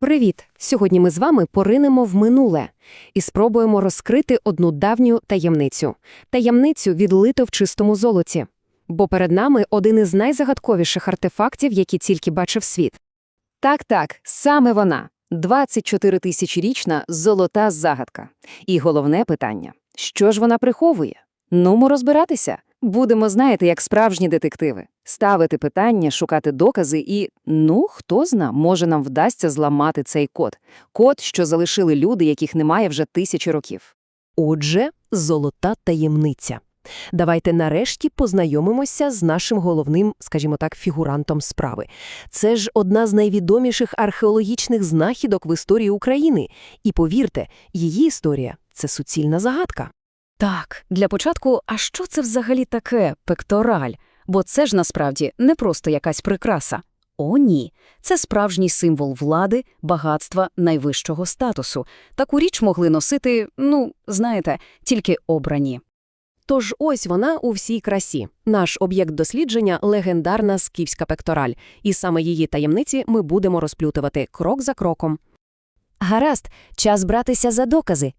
Привіт! Сьогодні ми з вами поринемо в минуле і спробуємо розкрити одну давню таємницю. Таємницю відлито в чистому золоті. Бо перед нами один із найзагадковіших артефактів, які тільки бачив світ. Так-так, саме вона. 24 тисячорічна золота загадка. І головне питання – що ж вона приховує? Нумо розбиратися. Будемо, знаєте, як справжні детективи. Ставити питання, шукати докази і, ну, хто зна, може нам вдасться зламати цей код. Код, що залишили люди, яких немає вже тисячі років. Отже, золота таємниця. Давайте нарешті познайомимося з нашим головним, скажімо так, фігурантом справи. Це ж одна з найвідоміших археологічних знахідок в історії України. І повірте, її історія – це суцільна загадка. Так, для початку, а що це взагалі таке пектораль? Бо це ж насправді не просто якась прикраса. О, ні. Це справжній символ влади, багатства, найвищого статусу. Таку річ могли носити, ну, знаєте, тільки обрані. Тож ось вона у всій красі. Наш об'єкт дослідження – легендарна скіфська пектораль. І саме її таємниці ми будемо розплютувати крок за кроком. Гаразд, час братися за докази.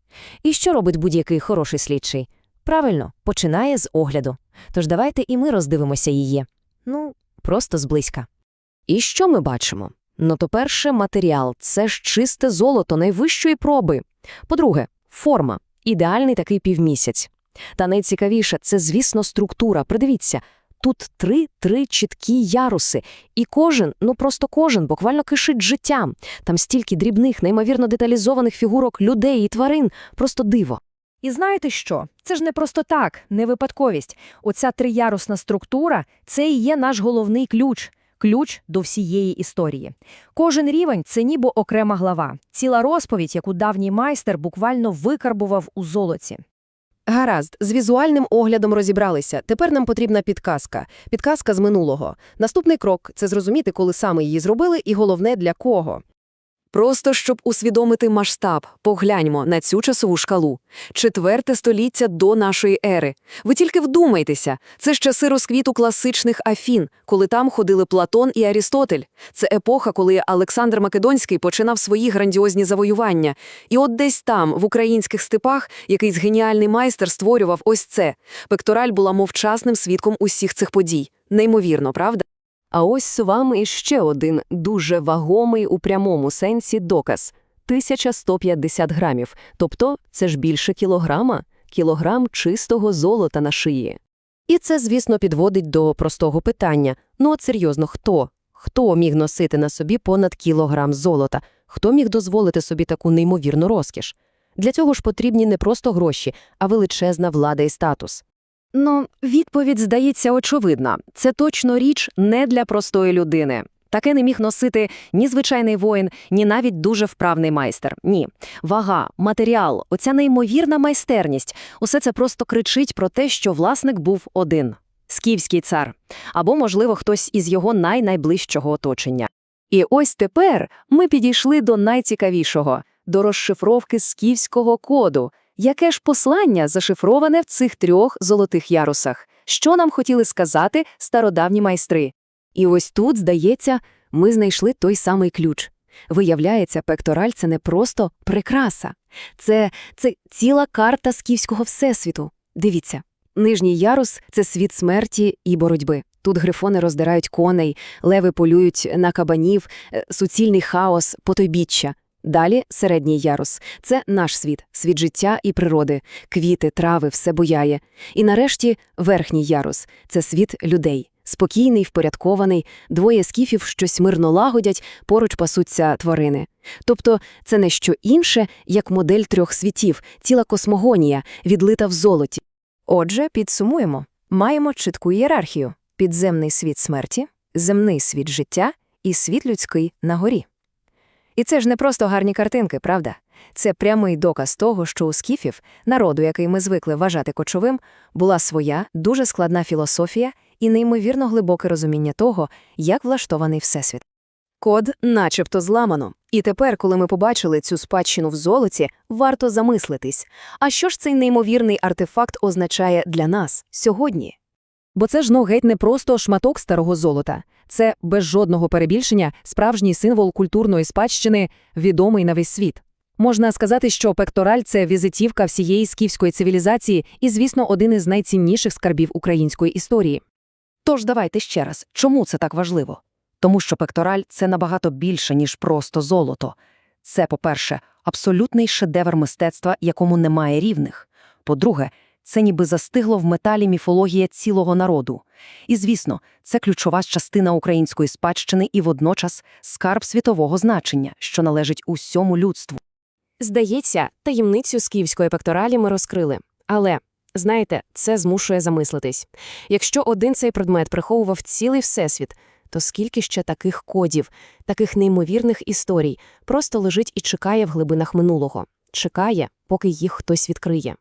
І що робить будь-який хороший слідчий? Правильно, починає з огляду. Тож давайте і ми роздивимося її. Ну, просто зблизька. І що ми бачимо? Ну, то перше, матеріал – це ж чисте золото найвищої проби. По-друге, форма – ідеальний такий півмісяць. Та найцікавіше – це, звісно, структура. Придивіться, тут три-три чіткі яруси. І кожен, ну просто кожен, буквально кишить життям. Там стільки дрібних, неймовірно деталізованих фігурок людей і тварин. Просто диво. І знаєте що? Це ж не просто так, не випадковість. Оця триярусна структура – це і є наш головний ключ. Ключ до всієї історії. Кожен рівень – це ніби окрема глава. Ціла розповідь, яку давній майстер буквально викарбував у золоті. Гаразд, з візуальним оглядом розібралися. Тепер нам потрібна підказка. Підказка з минулого. Наступний крок – це зрозуміти, коли саме її зробили, і головне – для кого. Просто щоб усвідомити масштаб, погляньмо на цю часову шкалу. Четверте століття до нашої ери. Ви тільки вдумайтеся, це ж часи розквіту класичних Афін, коли там ходили Платон і Арістотель. Це епоха, коли Олександр Македонський починав свої грандіозні завоювання. І от десь там, в українських степах, якийсь геніальний майстер створював ось це. Пектораль була мовчасним свідком усіх цих подій. Неймовірно, правда? А ось вам іще один дуже вагомий у прямому сенсі доказ – 1150 грамів. Тобто це ж більше кілограма, кілограм чистого золота на шиї. І це, звісно, підводить до простого питання. Ну от серйозно, хто? Хто міг носити на собі понад кілограм золота? Хто міг дозволити собі таку неймовірну розкіш? Для цього ж потрібні не просто гроші, а величезна влада і статус. Ну, відповідь здається очевидна. Це точно річ не для простої людини. Таке не міг носити ні звичайний воїн, ні навіть дуже вправний майстер. Ні. Вага, матеріал, оця неймовірна майстерність – усе це просто кричить про те, що власник був один – скіфський цар. Або, можливо, хтось із його най-найближчого оточення. І ось тепер ми підійшли до найцікавішого – до розшифровки скіфського коду – Яке ж послання зашифроване в цих трьох золотих ярусах? Що нам хотіли сказати стародавні майстри? І ось тут, здається, ми знайшли той самий ключ. Виявляється, пектораль – це не просто прикраса. Це, це ціла карта скіфського всесвіту. Дивіться, нижній ярус – це світ смерті і боротьби. Тут грифони роздирають коней, леви полюють на кабанів, е, суцільний хаос, потойбіччя. Далі середній ярус – це наш світ, світ життя і природи, квіти, трави, все буяє. І нарешті верхній ярус – це світ людей. Спокійний, впорядкований, двоє скіфів щось мирно лагодять, поруч пасуться тварини. Тобто це не що інше, як модель трьох світів, ціла космогонія, відлита в золоті. Отже, підсумуємо. Маємо чітку ієрархію. Підземний світ смерті, земний світ життя і світ людський на горі. І це ж не просто гарні картинки, правда? Це прямий доказ того, що у скіфів, народу, який ми звикли вважати кочовим, була своя, дуже складна філософія і неймовірно глибоке розуміння того, як влаштований Всесвіт. Код начебто зламано. І тепер, коли ми побачили цю спадщину в золоті, варто замислитись. А що ж цей неймовірний артефакт означає для нас сьогодні? Бо це ж ну геть не просто шматок старого золота. Це без жодного перебільшення справжній символ культурної спадщини, відомий на весь світ. Можна сказати, що пектораль – це візитівка всієї скіфської цивілізації і, звісно, один із найцінніших скарбів української історії. Тож давайте ще раз, чому це так важливо? Тому що пектораль – це набагато більше, ніж просто золото. Це, по-перше, абсолютний шедевр мистецтва, якому немає рівних. По-друге, це ніби застигло в металі міфологія цілого народу. І, звісно, це ключова частина української спадщини і водночас скарб світового значення, що належить усьому людству. Здається, таємницю скіфської пекторалі ми розкрили. Але, знаєте, це змушує замислитись. Якщо один цей предмет приховував цілий всесвіт, то скільки ще таких кодів, таких неймовірних історій просто лежить і чекає в глибинах минулого. Чекає, поки їх хтось відкриє.